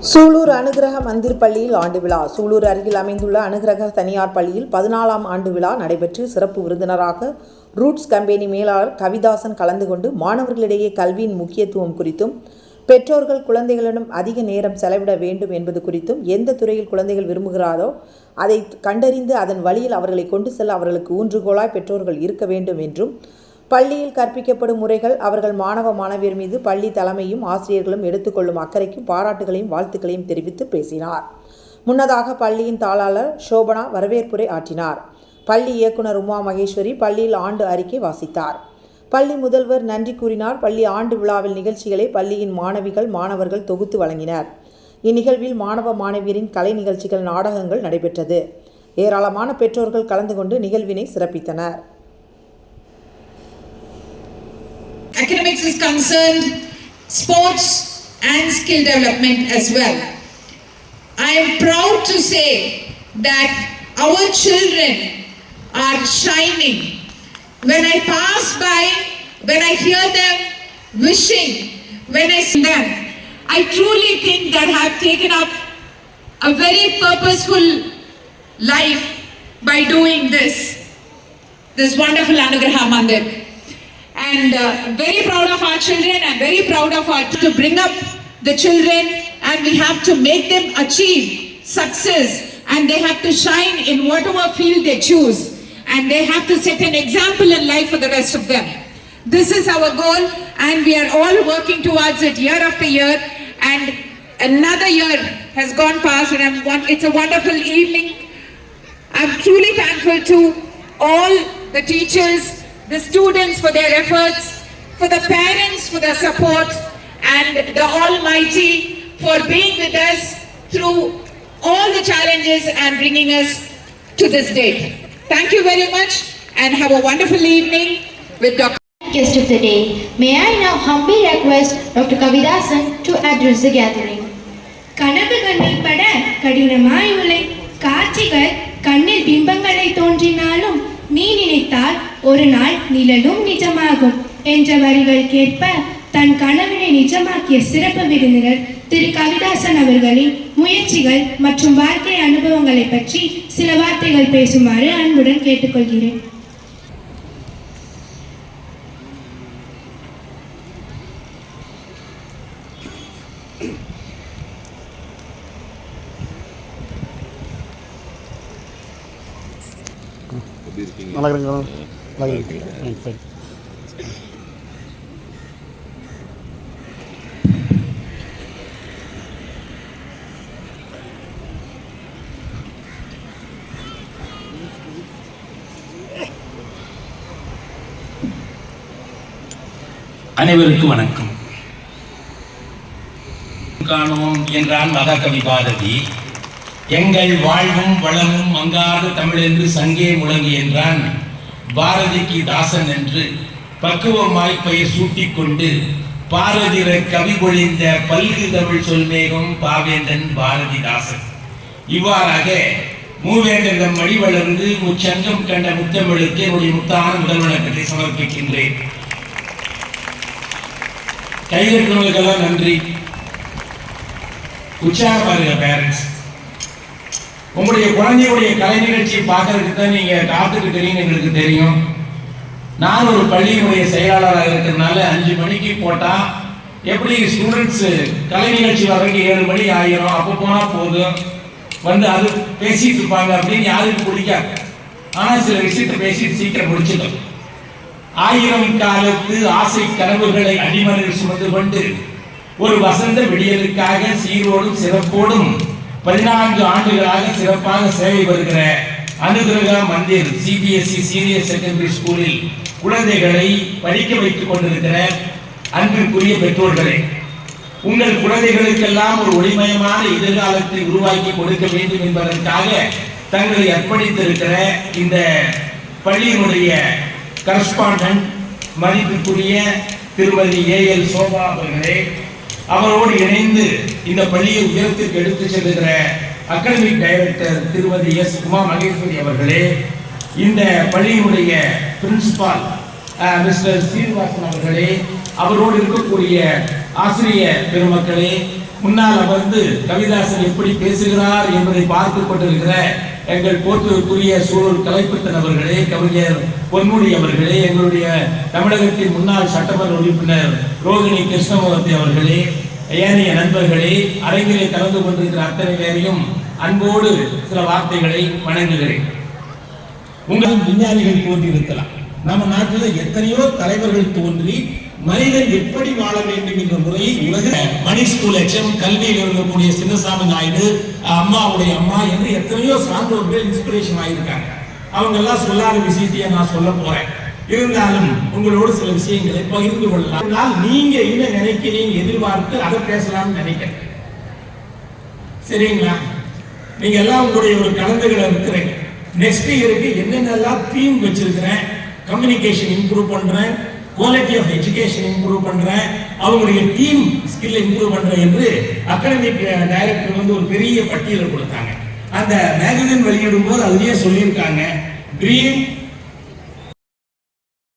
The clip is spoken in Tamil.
சூலூர் அனுகிரக மந்திர் பள்ளியில் ஆண்டு விழா. சூலூர் அருகில் அமைந்துள்ள அனுகிரக தனியார் பள்ளியில் பதினாலாம் ஆண்டு விழா நடைபெற்று சிறப்பு விருந்தினராக ரூட்ஸ் கம்பெனி மேலாளர் கவிதாசன் கலந்து கொண்டு மாணவர்களிடையே கல்வியின் முக்கியத்துவம் குறித்தும் பெற்றோர்கள் குழந்தைகளிடம் அதிக நேரம் செலவிட வேண்டும் என்பது குறித்தும் எந்த துறையில் குழந்தைகள் விரும்புகிறாரோ அதை கண்டறிந்து அதன் வழியில் அவர்களை கொண்டு செல்ல அவர்களுக்கு ஊன்றுகோலாய் பெற்றோர்கள் இருக்க வேண்டும் என்றும் பள்ளியில் கற்பிக்கப்படும் முறைகள் அவர்கள் மாணவ மாணவியர் மீது பள்ளி தலைமையும் ஆசிரியர்களும் எடுத்துக்கொள்ளும் அக்கறைக்கும் பாராட்டுகளையும் வாழ்த்துக்களையும் தெரிவித்து பேசினார். முன்னதாக பள்ளியின் தாளாளர் சோபனா வரவேற்புரை ஆற்றினார். பள்ளி இயக்குனர் உமா மகேஸ்வரி பள்ளியில் ஆண்டு அறிக்கை வாசித்தார். பள்ளி முதல்வர் நன்றி கூறினார். பள்ளி ஆண்டு விழாவில் நிகழ்ச்சிகளை பள்ளியின் மாணவிகள் மாணவர்கள் தொகுத்து வழங்கினர். இந்நிகழ்வில் மாணவ மாணவியரின் கலை நிகழ்ச்சிகள் நாடகங்கள் நடைபெற்றது. ஏராளமான பெற்றோர்கள் கலந்து கொண்டு நிகழ்வினை சிறப்பித்தனர். Academics is concerned, sports and skill development as well. I am proud to say that our children are shining. When I pass by, when I hear them wishing, when I see them, I truly think that I have taken up a very purposeful life by doing this, this wonderful Anugraha Mandir and uh, very proud of our children and very proud of our to bring up the children. And we have to make them achieve success. And they have to shine in whatever field they choose. And they have to set an example in life for the rest of them. This is our goal. And we are all working towards it year after year. And another year has gone past. And I'm, one- it's a wonderful evening. I'm truly thankful to all the teachers, the students for their efforts, for the parents for their support, and the Almighty for being with us through all the challenges and bringing us to this date. Thank you very much and have a wonderful evening with Dr. Guest of the day, may I now humbly request Dr. Kavidasan to address the gathering. கனவு கண்ணில் பட கடினமாய் உழை காட்சிகள் கண்ணில் பிம்பங்களை தோன்றினாலும் நீ நினைத்தால் ஒரு நாள் நிழலும் நிஜமாகும் என்ற வரிகள் கேட்ப தன் கனவினை நிஜமாக்கிய சிறப்பு விருந்தினர் திரு கவிதாசன் அவர்களின் முயற்சிகள் மற்றும் வாழ்க்கை அனுபவங்களை பற்றி சில வார்த்தைகள் பேசுமாறு அன்புடன் கேட்டுக்கொள்கிறேன். நல்லா இருக்கிறீங்களா நல்லா சரி. அனைவருக்கும் வணக்கம். காணோம் என்றான் மகாகவி பாரதி. எங்கள் வாழ்வும் வளமும் மங்காத தமிழ் என்று சங்கே முழங்கி என்றான். பாரதிக்கு தாசன் என்று பக்குவமாய் பெயர் சூட்டிக்கொண்டு பாரதிர கவி பொழிந்த பல்கு தமிழ் சொல்மேகம் பாவேந்தன் பாரதிதாசன். இவ்வாறாக மூவேந்தன் மணி வளர்ந்து முச்சங்கம் கண்ட முத்தமிழுக்கு என்னுடைய முத்தான முதல் வணக்கத்தை சமர்ப்பிக்கின்றேன். கைதட்டுறவங்களுக்கெல்லாம் நன்றி. உற்சாகம் பாருங்க பேரண்ட்ஸ் உங்களுடைய குழந்தையுடைய கலை நிகழ்ச்சியை பார்க்கறதுக்கு தான் நீங்க காத்துட்டு எங்களுக்கு தெரியும். நான் ஒரு பள்ளியினுடைய செயலாளராக இருக்கிறதுனால அஞ்சு மணிக்கு போட்டா எப்படி ஸ்டூடெண்ட்ஸ் கலை நிகழ்ச்சி வர்றதுக்கு ஏழு மணி ஆயிரும் அப்போ போனா போதும். வந்து அது பேசிட்டு இருப்பாங்க அப்படின்னு யாருக்கும் பிடிக்காது. ஆனா சில விஷயத்த பேசிட்டு சீக்கிரம் முடிச்சிடும் ஆயிரம் காலத்து ஆசை கனவுகளை அடிமனில் சுமந்து கொண்டு ஒரு வசந்த விடியலுக்காக சீரோடும் சிறப்போடும் பதினான்கு ஆண்டுகளாக சிறப்பாக சேவை வருகிற Anugraha Mandir CBSE senior secondary ஸ்கூலில் குழந்தைகளை படிக்க வைத்துக் கொண்டிருக்கிற அன்பிற்குரிய பெற்றோர்களே உங்கள் குழந்தைகளுக்கெல்லாம் ஒரு ஒளிமயமான எதிர்காலத்தை உருவாக்கி கொடுக்க வேண்டும் என்பதற்காக தங்களை அர்ப்பணித்திருக்கிற இந்த பள்ளியினுடைய கரஸ்பாண்டன்ட் மதிப்பிற்குரிய திருமதி ஏ எல் சோபா அவர்களே அவரோடு இணைந்து இந்த பள்ளியை உயரத்திற்கு எடுத்து செல்லுகிற academic director Thirumathi S Uma Maheswari அவர்களே இந்த பள்ளியினுடைய பிரின்சிபால் மிஸ்டர் சீனிவாசன் அவர்களே அவரோடு இருக்கக்கூடிய ஆசிரியர் பெருமக்களே முன்னால் அமர்ந்து கவிதாசன் எப்படி பேசுகிறார் என்பதை பார்த்து கொண்டிருக்கிற எங்கள் போற்றுக்குரிய சூழல் கலைப்பித்தன் அவர்களே கவிஞர் பொன்முடி அவர்களே எங்களுடைய தமிழகத்தின் முன்னாள் சட்டமன்ற உறுப்பினர் ரோகிணி கிருஷ்ணமூர்த்தி அவர்களே ஏனைய நண்பர்களே அரங்கிலே கலந்து கொண்டிருக்கிற அத்தனை பேரையும் அன்போடு சில வார்த்தைகளை வணங்குகிறேன். உங்கள் விஞ்ஞானிகள் தோன்றியிருக்கலாம். நம்ம நாட்டில் எத்தனையோ தலைவர்கள் தோன்றி மனிதன் எப்படி வாழ வேண்டும் என்ற முறையை உலக மணி ஸ்கூல் எச்எம் கல்வியில் இருக்கக்கூடிய சின்னசாமி நாயுடு அம்மாவுடைய அம்மா என்று எத்தனையோ சான்றோர்கள் இன்ஸ்பிரேஷன் ஆயிருக்காங்க அவங்க எல்லாம் சொல்லாத விஷயத்தையே நான் சொல்ல போறேன். இருந்தாலும் உங்களோடு சில விஷயங்களை பகிர்ந்து கொள்ளலாம். ஆனால் நீங்க என்ன நினைக்கிறீங்க எதிர்பார்த்து அதை பேசலாம்னு நினைக்கிறேன். சரிங்களா? நீங்க எல்லாம் உங்களுடைய ஒரு கலந்துகளை இருக்கிறீங்க நெக்ஸ்ட் இயருக்கு என்னென்னலாம் தீம் வச்சிருக்கிறேன் கம்யூனிகேஷன் இம்ப்ரூவ் பண்றேன் குவாலிட்டி ஆஃப் எஜுகேஷன் இம்ப்ரூவ் பண்றேன் அவங்களுடைய டீம் ஸ்கில் இம்ப்ரூவ் பண்றேன் என்று அகாடமிக் டைரக்டர் uh, வந்து ஒரு பெரிய பட்டியலை கொடுத்தாங்க. அந்த மேகசின் வெளியிடும் போது அதுலயே சொல்லியிருக்காங்க ட்ரீம்